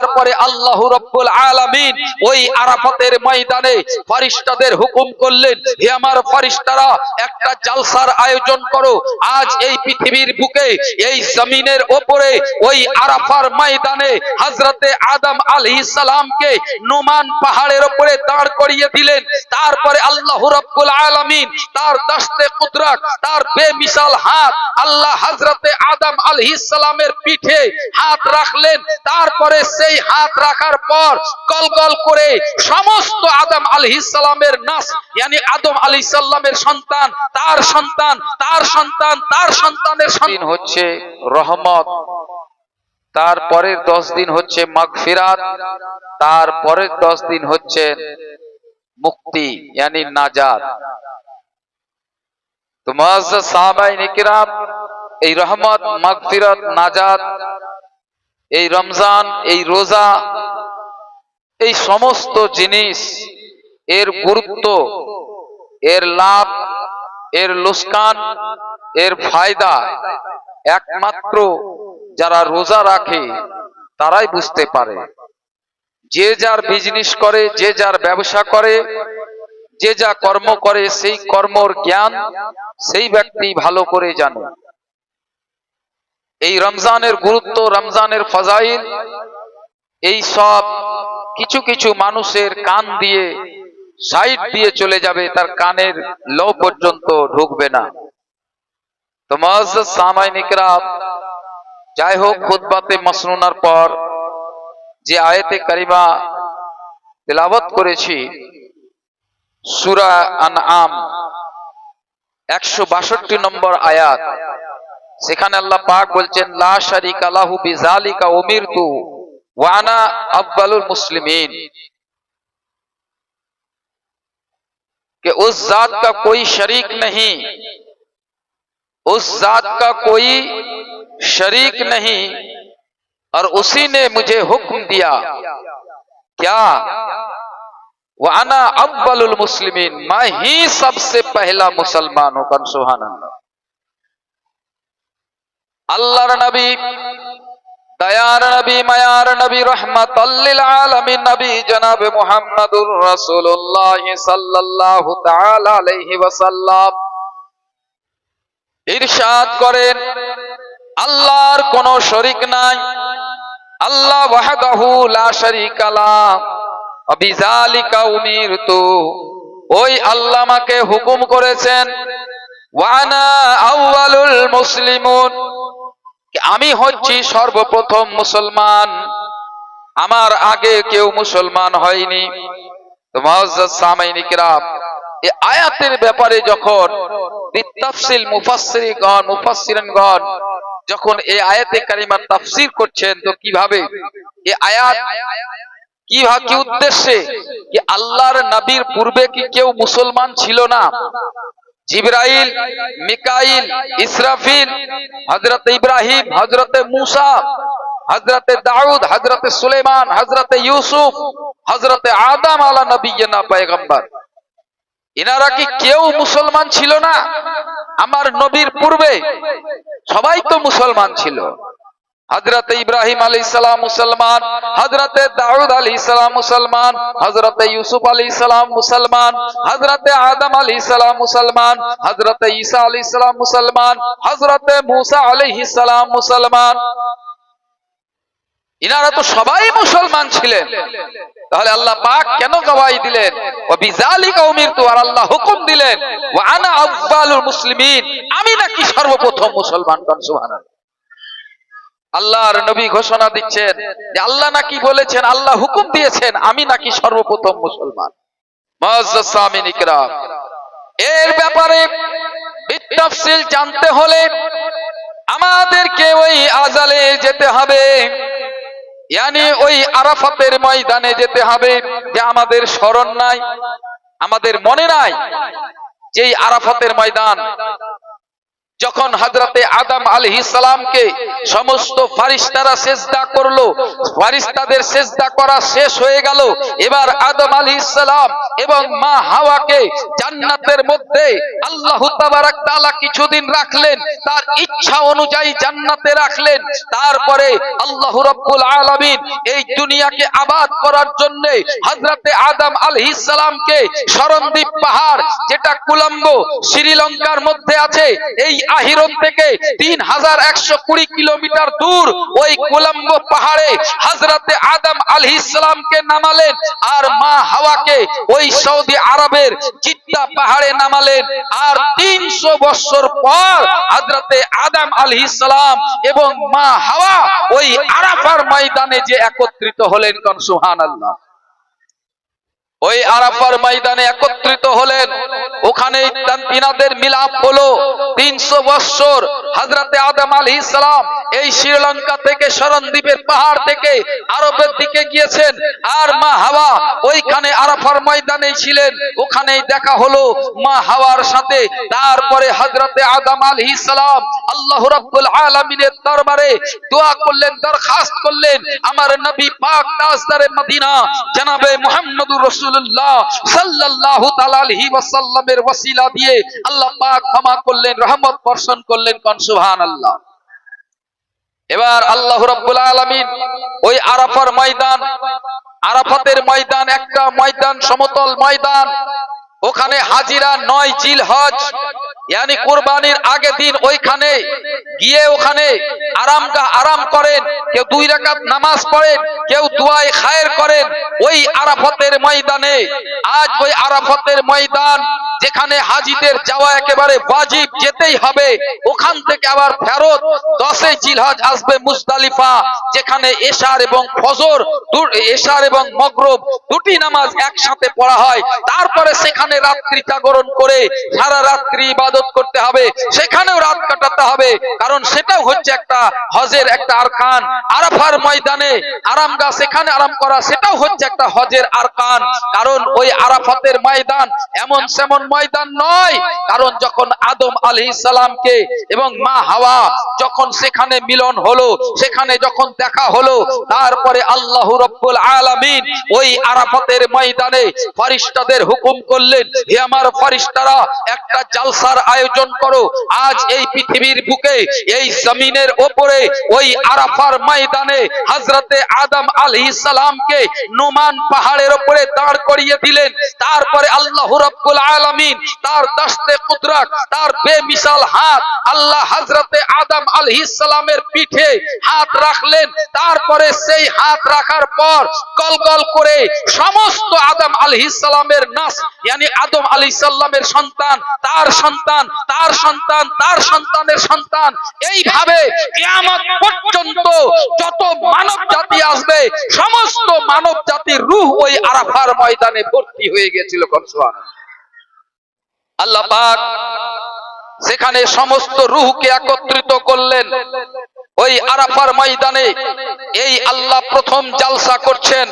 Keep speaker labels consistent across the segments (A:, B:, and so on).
A: তারপরে আল্লাহ রব্বুল আলামিন ওই আরাফাতের ময়দানে ফরিস্তাদের হুকুম করলেন, হে আমার ফরিস্তারা, একটা জালসার আয়োজন করো। আজ এই পৃথিবীর বুকে, এই জমিনের ওপরে, ওই আরাফার ময়দানে হযরতে আদম আলাইহিস সালামকে নোমান পাহাড়ের উপরে দাঁড় করিয়ে দিলেন। তারপরে আল্লাহ রব্বুল আলামিন তার দস্তে কুদরত, তার বেমিসাল হাত আল্লাহ হযরতে আদম আলাইহিস সালামের পিঠে হাত রাখলেন। তারপরে সেই হাত রাখার পর গলগল করে সমস্ত আদম আলাইহিস সালামের নাস yani আদম আলাইহিস সালামের সন্তান, তার সন্তান তার সন্তান, তার সন্তানের সন্তান। হচ্ছে রহমত, তারপরের দশ দিন হচ্ছে মাগফিরাত, তারপরের দশ দিন হচ্ছে মুক্তি yani নাজাত। তো মুআজ্জাজ সাহাবায়ে নিকরাম, এই রহমত, মাগফিরাত, নাজাত এই রমজান, এই রোজা, এই সমস্ত জিনিস, এর গুরুত্ব, এর লাভ, এর লোসকান এর ফায়দা একমাত্র যারা রোজা রাখে, তারাই বুঝতে পারে। যে যার বিজনেস করে, যে যার ব্যবসা করে, যে যা কর্ম করে, সেই কর্মর জ্ঞান সেই ব্যক্তি ভালো করে জানে। এই রমজানের গুরুত্ব, রমজানের ফজাইল, এই সব কিছু কিছু মানুষের কান দিয়ে, সাইড দিয়ে চলে যাবে, তার কানের লো পর্যন্ত ঢুকবে না। তো যাই হোক খুতবাতে মসনুনার পর যে আয়াতে কারিমা তেলাওয়াত করেছি, সূরা আনআম একশো বাষট্টি নম্বর আয়াত সেখানে আল্লাহ পাক বলছেন، লা শারিক আলাহু کا امیر ওয়া وانا আফবালুল মুসলিমিন। کہ اس ذات کا کوئی شریک نہیں اس ذات کا کوئی شریک نہیں، اور اسی نے مجھے حکم دیا، کیا؟ وہ انا اول المسلمین میں ہی سب سے پہلا مسلمان ہوں، سبحان اللہ۔ আল্লাহর নবী, দয়ার নবী, মায়ার নবী, রহমাতাল্লিল আলামিন নবী জনাব মুহাম্মাদুর রাসূলুল্লাহ সাল্লাল্লাহু তাআলা আলাইহি ওয়াসাল্লাম। ইরশাদ করেন, আল্লাহর কোনো শরীক নাই, আল্লাহ ওয়াহদাহু লা শারীকা লা উমিরতু। ওই আল্লাহ আমাকে হুকুম করেছেন ওয়ানা আউয়ালুল মুসলিমুন আমি হচ্ছি সর্বপ্রথম মুসলমান? আমার আগে কেউ মুসলমান হয়নি। আয়াতের ব্যাপারে যখন বিতাফসিল মুফাসসিরগণ মুফাসসিরগণ যখন এই আয়াতে কারিমার তাফসীর করছেন, তো কীভাবে? এই আয়াত কীভাবে কি উদ্দেশ্যে? আল্লাহর নবীর পূর্বে কি কেউ মুসলমান ছিল না? জিব্রাইল, মিকাইল, ইসরাফিল হজরত ইব্রাহিম হজরত মুসা হজরত দাউদ হজরত সুলেমান হজরত ইউসুফ হজরত আদম আলা নবীনা পয়গম্বর। এনারা কি কেউ মুসলমান ছিল না? আমার নবীর পূর্বে সবাই তো মুসলমান ছিল। হজরত ইব্রাহিম আলী সালাম মুসলমান হজরত দাউদ আলী সালাম মুসলমান হজরত ইউসুফ আলী সালাম মুসলমান হজরত আদম আলী সালাম মুসলমান হজরত ঈসা আলী সালাম মুসলমান হজরত মুসা আলী সালাম মুসলমান। ইনারা তো সবাই মুসলমান ছিলেন। তাহলে আল্লাহ পাক কেন গওয়াই দিলেন? ও বিজালিকা উমিরতু, আর আল্লাহ হুকুম দিলেন, ওয়া আনা আফদালুল মুসলিমিন, আমি নাকি সর্বপ্রথম মুসলমান কোন সুবহানাল্লাহ। আল্লাহর নবী ঘোষণা দিচ্ছেন যে আল্লাহ নাকি বলেছেন, আল্লাহ হুকুম দিয়েছেন, আমি নাকি সর্বপ্রথম মুসলমান। এর ব্যাপারে জানতে হলে আমাদেরকে ওই আজালে যেতে হবে। ইয়ানি ওই আরাফাতের ময়দানে যেতে হবে যে আমাদের স্মরণ নাই, আমাদের মনে নাই যে এই আরাফাতের ময়দান যখন হাজরাতে আদম আলহি সালামকে সমস্ত ফারিস্তারা সেজদা করল, ফারিস্তাদের সেজদা করা শেষ হয়ে গেল। এবার আদম আলী সালাম এবং মা হাওয়াকে জান্নাতের মধ্যে আল্লাহ কিছুদিন রাখলেন, তার ইচ্ছা অনুযায়ী জান্নাতে রাখলেন। তারপরে আল্লাহ রাব্বুল আলামিন এই দুনিয়াকে আবাদ করার জন্য হযরতে আদম আলাইহিস সালামকে শরণদ্বীপ পাহাড়, যেটা কুলম্ব, শ্রীলঙ্কার মধ্যে আছে, এই আহিরন থেকে তিন হাজার একশো কুড়ি কিলোমিটার দূর ওই কোলাম্বো পাহাড়ে হজরতে আদম আলহ ইসলামকে নামালেন আর মা হাওয়াকে ওই সৌদি আরবের চিত্তা পাহাড়ে নামালেন। আর তিনশো বছর পর হজরতে আদম আলহ ইসলাম এবং মা হাওয়া ওই আরাফার ময়দানে যে একত্রিত হলেন কন সুহান আল্লাহ ওই আরাফার ময়দানে একত্রিত হলেন। ওখানে তিনাদের মিলাপ হলো। তিনশো বৎসর হাজরাতে আদম আলী ইসলাম এই শ্রীলঙ্কা থেকে শরণদ্বীপের পাহাড় থেকে আরবের দিকে গিয়েছেন। আর মা হাওয়া ওইখানে আরাফার ময়দানে ছিলেন। ওখানেই দেখা হলো মা হাওয়ার সাথে। তারপরে হাজরাতে আদম আলী ইসলাম আল্লাহ রাব্বুল আলামিনের দরবারে দোয়া করলেন, দরখাস্ত করলেন, আমার নবী পাক তাজদারে মদিনা, জনাবে মুহাম্মদুর রাসূলুল্লাহ সাল্লাল্লাহু তাআলা আলাইহি ওয়াসাল্লামের ওয়াসিলা দিয়ে আল্লাহ পাক ক্ষমা করলেন, রহমত বর্ষণ করলেন কোন সুবহানাল্লাহ। এবার আল্লাহ রাব্বুল আলামিন ওই আরাফার ময়দান, আরাফাতের ময়দান, একটা ময়দান, সমতল ময়দান, ওখানে হাজিরা নয় জিল হজ ইয়ানি কুরবানির আগে দিন ওইখানে, গিয়ে ওখানে আরাম আরাম করেন, কেউ দুই রাকাত নামাজ পড়েন, কেউ দুয়ায় খায়ের করেন, ওই আরাফতের ময়দানে, আজ ওই আরাফতের ময়দান যেখানে হাজিদের যাওয়া একেবারে ওয়াজিব যেতেই হবে, ওখান থেকে আবার ফেরত দশে জিলহজ আসবে মুজদালিফা, যেখানে এশার এবং ফজর এশার এবং মগরব দুটি নামাজ একসাথে পড়া হয়, তারপরে সেখানে রাত্রি জাগরণ করে সারা রাত্রি ইবাদত করতে হবে, সেখানেও রাত কাটাতে হবে। কারণ সেটাও হচ্ছে একটা হজের একটা আরকান। আরাফার ময়দানে আরামগা সেখানে আরাম করা, সেটাও হচ্ছে একটা হজের আরকান। কারণ ওই আরাফাতের ময়দান এমন সেমন ময়দান নয়। কারণ যখন আদম আলী সালামকে এবং মা হাওয়া যখন সেখানে মিলন হলো, সেখানে যখন দেখা হলো, তারপরে আল্লাহ রব্বুল আলামিন ওই আরাফাতের ময়দানে ফারিস্তাদের হুকুম করলেন, হে আমার ফারিস্তারা, একটা জালসার আয়োজন করো। আজ এই পৃথিবীর বুকে, এই জমিনের ওপরে, ওই আরাফার ময়দানে হযরতে আদম আলাইহিস সালামকে নোমান পাহাড়ের উপরে দাঁড় করিয়ে দিলেন। তারপরে আল্লাহ রাব্বুল আলামিন তার দস্তে কুদরত, তার বেমিসাল হাত আল্লাহ হযরতে আদম আলাইহিস সালামের পিঠে হাত রাখলেন। তারপরে সেই হাত রাখার পর গলগল করে সমস্ত আদম আলাইহিস সালামের নাস আদম আলাইহিস সালামের সন্তান, তার সন্তান তার সন্তান, তার সন্তানের সন্তান। এইভাবে কিয়ামত পর্যন্ত যত মানব জাতি আসবে, সমস্ত মানব জাতির রূহ ওই আরাফার ময়দানে ভর্তি হয়ে গেছিল কনসোয়ান আল্লাহ পাক সেখানে সমস্ত রুহকে একত্রিত করলেন, ওই আরাফার ময়দানে এই আল্লাহ প্রথম জালসা করছেন,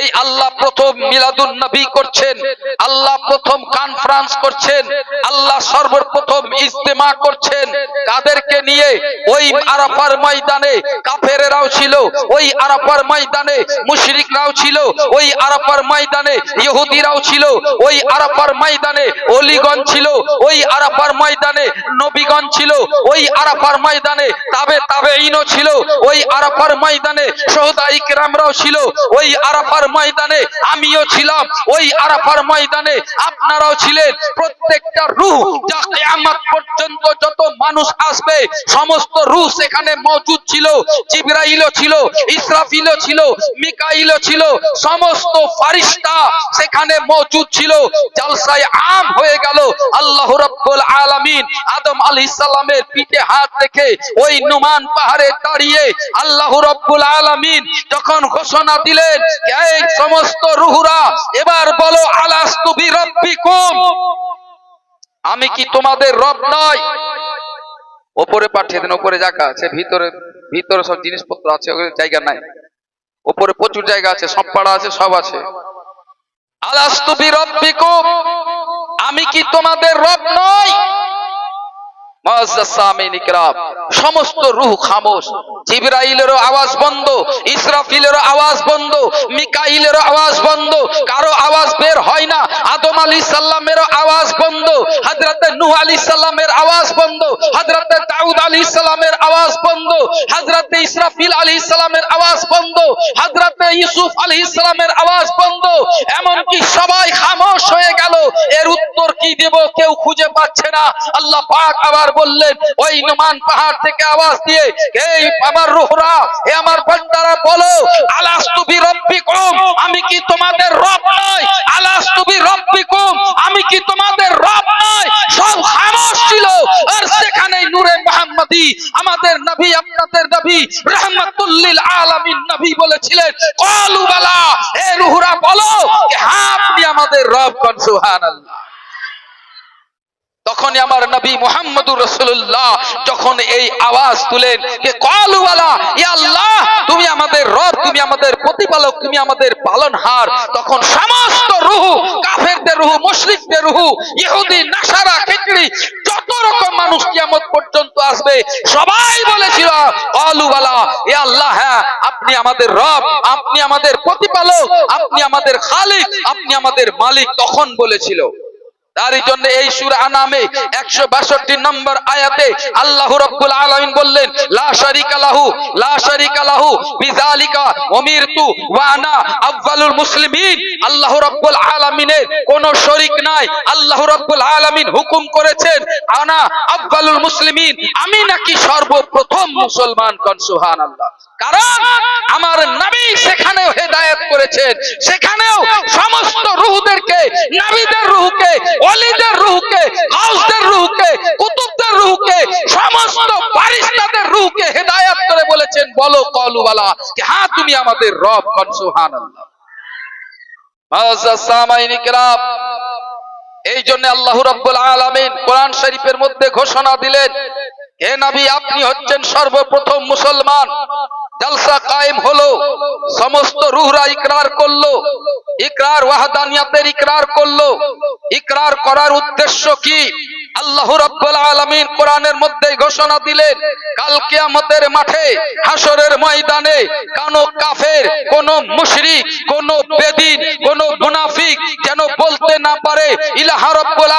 A: এই আল্লাহ প্রথম মিলাদুন নবী করছেন, আল্লাহ প্রথম কনফারেন্স করছেন, আল্লাহ সর্বপ্রথম ইজতেমা করছেন। কাদেরকে নিয়ে? ওই আরাফার ময়দানে কাফেরেরাও ছিল, ওই আরাফার ময়দানে মুশরিকরাও ছিল, ওই আরাফার ময়দানে ইহুদিরাও ছিল, ওই আরাফার ময়দানে অলিগণ ছিল, ওই আরাফার ময়দানে নবীগণ ছিল, ওই আরাফার ময়দানে তাবে তাবে তাবেইনও ছিল, ওই আরাফার ময়দানে শহদা ইকরামরাও ছিল, ওই আরাফার ময়দানে আমিও ছিলাম, ওই আরাফার ময়দানে আপনারাও ছিলেন প্রত্যেকটা রূহ যা কিয়ামত পর্যন্ত যত মানুষ আসবে, সমস্ত রূহ সেখানে মজুদ ছিল, জিবরাইলও ছিল, ইসরাফিলও ছিল, মিকাইলও ছিল, সমস্ত ফারিস্তা সেখানে মজুদ ছিল, জালসায় আম হয়ে গেল, আল্লাহ রাব্বুল আলামিন আদম আলাইহিস সালামের পিঠে হাত রেখে ওই নুমান পাহাড়ে দাঁড়িয়ে আল্লাহ রব্বুল আলামিন যখন ঘোষণা দিলেন, এই সমস্ত রুহুরা, এবার বলো, আলাস্তু বিরব্বিকুম? আমি কি তোমাদের রব নয় ওপরে পাঠিয়ে দেন, ওপরে জায়গা আছে, ভিতরে ভিতরে সব জিনিসপত্র আছে, ওখানে জায়গা নাই। ওপরে প্রচুর জায়গা আছে, সব পাড়া আছে, সব আছে। আলাস্তু আমি কি তোমাদের রব নয় সমস্ত রুহ খামোশ, জিবরাইলেরও আওয়াজ বন্ধ, ইসরাফিলেরও আওয়াজ বন্ধ, মিকাইলেরও আওয়াজ বন্ধ, কারও আওয়াজ বের হয় না, আদম আলী সাল্লামেরও আওয়াজ বন্ধ হাজরাতে নুহ আলী সাল্লামের আওয়াজ বন্ধ, হযরতে দাউদ আলাইহিস সালামের আওয়াজ বন্ধ হযরতে ইসরাফিল আলাইহিস সালামের আওয়াজ বন্ধ হযরতে ইউসুফ আলাইহিস সালামের আওয়াজ বন্ধ। এমনকি সবাই খামোশ হয়ে গেল, এর উত্তর কি দেব কেউ খুঁজে পাচ্ছে না। আল্লাহ পাক আবার বললেন, ওই নোমান পাহাড় থেকে আওয়াজ দিয়ে, এই আমার রুহরা, হে আমার বান্দারা বলো, আলাস্তু বি রব্বিকুম আমি কি তোমাদের রব নই? আলাস্তু বি রব্বিকুম আমি কি তোমাদের রব নই? সব খামোশ ছিল, আর সেখানে নূরে মুহাম্মাদি আমাদের নবী আপনাদের নবী, রাহমাতুল্লিল আলামিন নবী বলেছিলেন, কালু বালা এ রুহরা, বলো হ্যাঁ আপনি আমাদের রব কোন, সুবহানাল্লাহ। তখনই আমার নবী মুহাম্মদুর রাসূলুল্লাহ যখন এই আওয়াজ তুলেন যে কলুওয়ালা ইয়া আল্লাহ, তুমি আমাদের রব, তুমি আমাদের প্রতিপালক, তুমি আমাদের পালনহার। তখন সমস্ত রূহ, কাফেরদের রূহ, মুশরিকদের রূহ, ইহুদি, নাসারা, খিচড়ি, যত রকম মানুষ কিয়ামত পর্যন্ত আসবে, সবাই বলেছিল, কলুওয়ালা ইয়া আল্লাহ হ্যাঁ আপনি আমাদের রব, আপনি আমাদের প্রতিপালক, আপনি আমাদের খালিক, আপনি আমাদের মালিক, তখন বলেছিল। তারই জন্য এই সূরা আনামে 162 নম্বর আয়াতে আল্লাহ রাব্বুল আলামিন বললেন লাহু লাহু, বিযালিকা উমিরতু ওয়া আনা মুসলিমিন। আল্লাহ রাব্বুল আলামিনের শরীক নাই। আল্লাহ রাব্বুল আলামিন হুকুম করেছেন, আনা আউয়ালুল মুসলিমিন, আমি নাকি সর্বপ্রথম মুসলমান কোন, সুবহানাল্লাহ। কারণ আমার নবী সেখানেও হেদায়েত করেছেন, সেখানেও সমস্ত রূহদেরকে, নবীদের রূহকে ওলিদের রূহকে গাউসদের রূহকে, কুতুবদের রূহকে, সমস্ত ফারিস্তাদের রূহকে হেদায়েত করে বলেছেন, বলো কলুওয়ালা যে হ্যাঁ তুমি আমাদের রব কন সুবহানাল্লাহ। এই জন্য আল্লাহ রাব্বুল আলামিন কোরআন শরীফের মধ্যে ঘোষণা দিলেন, হে নবী, আপনি হচ্ছেন সর্বপ্রথম মুসলমান, জলসা কায়েম হলো, সমস্ত রুহরা ইকরার করল ইকরার ওয়াহদানিয়াতের ইকরার করল। ইকরার করার উদ্দেশ্য কি? আল্লাহ রাব্বুল আলামিন কোরআনের মধ্যে ঘোষণা দিলেন, কাল কিয়ামতের মাঠে হাসরের ময়দানে কোন কাফের, কোন মুশরিক, কোন বেদিন, কোন মুনাফিক যেন বলতে না পারে, ইলাহা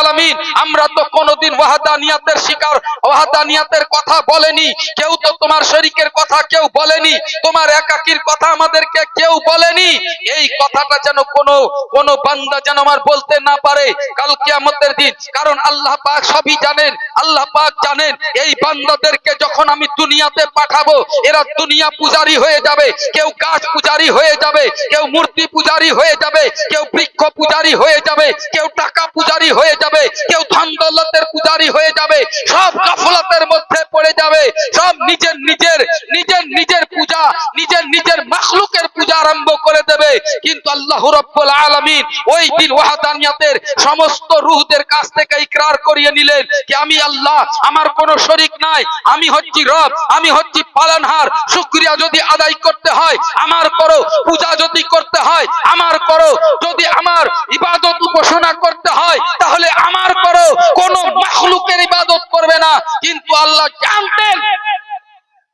A: আলামিন। আমরা তো কোনোদিন ওয়াহদানিয়াতের শিকার, ওয়াহদানিয়াতের কথা বলেনি। কেউ তো তোমার শরীকের কথা কেউ বলেনি, তোমার একাকির কথা আমাদেরকে কেউ বলেনি। এই কথাটা যেন কোনো কোনো বান্দা যেন আমার বলতে না পারে কাল কিয়ামতের দিন। কারণ আল্লাহ পাক সবই জানেন, আল্লাহ পাক জানেন, এই বান্দাদেরকে যখন আমি দুনিয়াতে পাঠাবো, এরা দুনিয়া পূজারি হয়ে যাবে, কেউ গাছ পূজারি হয়ে যাবে, কেউ মূর্তি পূজারি হয়ে যাবে, কেউ বৃক্ষ পূজারি হয়ে যাবে, কেউ টাকা পূজারি হয়ে যাবে, কেউ ধন দৌলতের পূজারি হয়ে যাবে, সব গাফলতের মধ্যে পড়ে যাবে, সব নিজের নিজের নিজের নিজের পূজা, নিজের নিজের মাখলুকের পূজা আরম্ভ করে দেবে। কিন্তু আল্লাহ রাব্বুল আলামিন ওই দিন ওয়াহদানিয়াতের সমস্ত রূহদের কাছ থেকে ইকরার করিয়ে নিলেন যে, আমি আল্লাহ, আমার কোনো শরীক নাই, আমি হচ্ছি রব, আমি হচ্ছি পালনহার, শুকরিয়া যদি আদায় করতে হয়, আমার করো, পূজা যদি করতে হয়, আমার করো, যদি আমার ইবাদত উপাসনা করতে হয়, তাহলে আমার করো কোন মাখলুকের ইবাদত করবে না। কিন্তু আল্লাহ জানতেন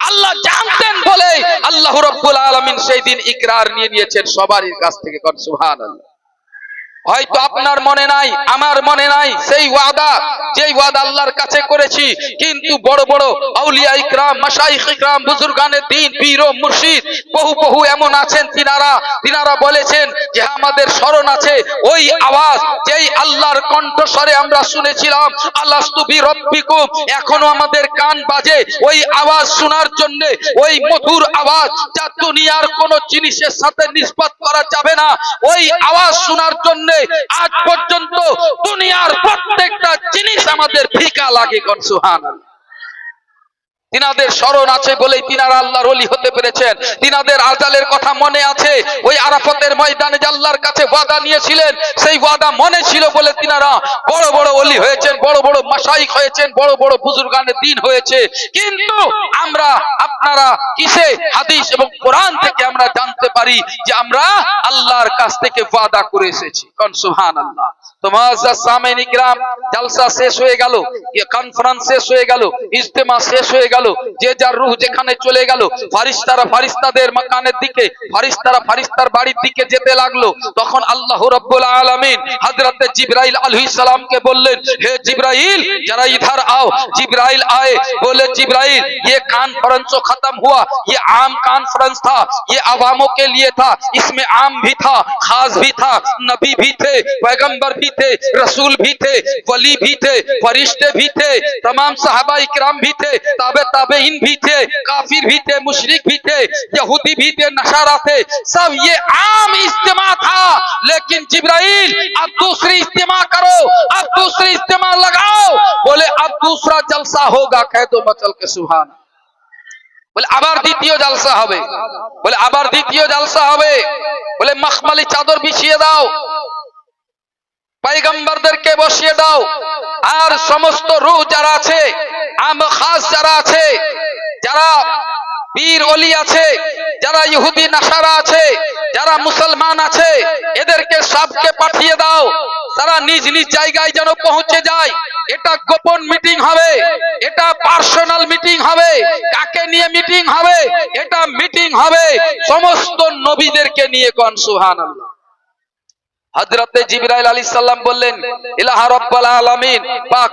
A: আল্লাহ জানতেন বলে আল্লাহ রব্বুল আলামিন সেই দিন ইকরার নিয়ে নিয়েছেন সবারই কাছ থেকে কর, সুবহানাল্লাহ। হয়তো আপনার মনে নাই, আমার মনে নাই, সেই ওয়াদা, যেই ওয়াদা আল্লাহর কাছে করেছি। কিন্তু বড় বড় আউলিয়া ইকরাম, মাশাইখ ইকরাম, বুজুর্গানে দিন, পীর ও মুর্শিদ, বহু বহু এমন আছেন তিনারা। তিনারা বলেছেন যে আমাদের স্মরণ আছে, ওই আওয়াজ যেই আল্লাহর কণ্ঠস্বরে আমরা শুনেছিলাম আল্লাস্তু বি রব্বিকুম এখনও আমাদের কান বাজে। ওই আওয়াজ শোনার জন্য, ওই মধুর আওয়াজ যা দুনিয়ার কোন জিনিসের সাথে নিষ্পাত করা যাবে না। ওই আওয়াজ শোনার জন্য আজ পর্যন্ত দুনিয়ার প্রত্যেকটা জিনিস আমাদের ফিকা লাগে কনসুহান তিনাদের স্মরণ আছে বলেই তিনারা আল্লাহর ওলি হতে পেরেছেন। তিনাদের আজালের কথা মনে আছে। ওই আরাফতের ময়দানে যে আল্লাহর কাছে ওয়াদা নিয়েছিলেন, সেই ওয়াদা মনে ছিল বলে তিনারা বড় বড় অলি হয়েছেন, বড় বড় মাসাইক হয়েছেন, বড় বড় বুজুর্গানের দিন হয়েছে। কিন্তু আমরা, আপনারা কিসে হাদিস এবং কোরআন থেকে আমরা জানতে পারি যে আমরা আল্লাহর কাছ থেকে ওয়াদা করে এসেছি। কোন সুবহানাল্লাহ। তোমার সামেন ইকরাম, জালসা শেষ হয়ে গেল কনফারেন্স শেষ হয়ে গেল, ইজতেমা শেষ হয়ে গেল। যে যার রুহ যেখানে চলে গেল ফারিস্তারা ফারিস্তাদের মাকানের দিকে ফারিস্তারা ফারিস্তার বাড়ির দিকে যেতে লাগলো তখন আল্লাহ রব্বুল আলামিন হযরতে জিবরাইল আলাইহিস সালামকে বললেন হে जिब्राइल जरा इधर आओ जिब्राइल आए बोले जिब्राइल ये कॉन्फ्रेंस जो खत्म हुआ ये आम कॉन्फ्रेंस था ये अवामों के लिए था इसमें आम भी था खास भी था नबी भी थे पैगंबर भी थे रसूल भी थे वली भी थे फरिश्ते भी थे तमाम साहबा इकराम भी थे ताबे ताबेइन भी थे काफिर भी थे मुशरिक भी थे यहूदी भी थे नशारा थे सब ये आम इज्तिमा था लेकिन जिब्राइल अब दूसरी इज्तिमा करो अब दूसरी इज्तिमा लगाओ बोले अब दूसरा जलसा होगा कह दो मचल के सुहान বলে আবার দ্বিতীয় জালসা হবে বলে আবার দ্বিতীয় জালসা হবে বলে মখমালি চাদর বিছিয়ে দাও পাইগম্বরদেরকে বসিয়ে দাও আর সমস্ত রূহ যারা আছে আম যারা আছে, যারা বীর অলি আছে, যারা ইহুদি, নাসারা আছে, যারা মুসলমান আছে, এদেরকে সবকে পাঠিয়ে দাও। তারা নিজ নিজ জায়গায় যেন পৌঁছে যায়। এটা গোপন মিটিং হবে, এটা পার্সোনাল মিটিং হবে, কাকে নিয়ে মিটিং হবে, এটা মিটিং হবে, সমস্ত নবীদেরকে নিয়ে কন সুবহানাল্লাহ। হযরতে জিবরাইল আলাইহিস সালাম বললেন, ইলাহা রাব্বাল আলামিন, পাক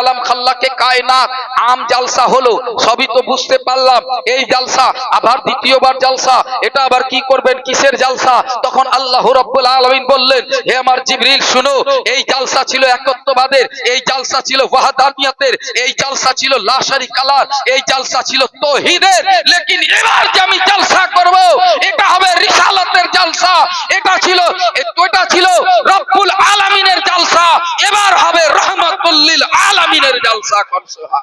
A: আলম খাল্লাকে কায়নাত, আম জালসা হলো, সবই তো বুঝতে পারলাম, এই জালসা আবার দ্বিতীয়বার জালসা, এটা আবার কি করবেন, কিসের জালসা? তখন আল্লাহ রাব্বুল বললেন, হে আমার জিবরিল, শুনো, এই জালসা ছিল এই জালসা ছিল ওয়াহদানিয়াতের, এই জালসা ছিল লা শারিকা লার এই জালসা ছিল তাওহীদের লেকিন এবার যে আমি জালসা করব, এটা হবে রিসালাতের জালসা, এটা ছিল ওটা ছিল রব্বুল আলামিনের জালসা। এবার হবে রহমতুল্লিল আলামিনের জালসা করছে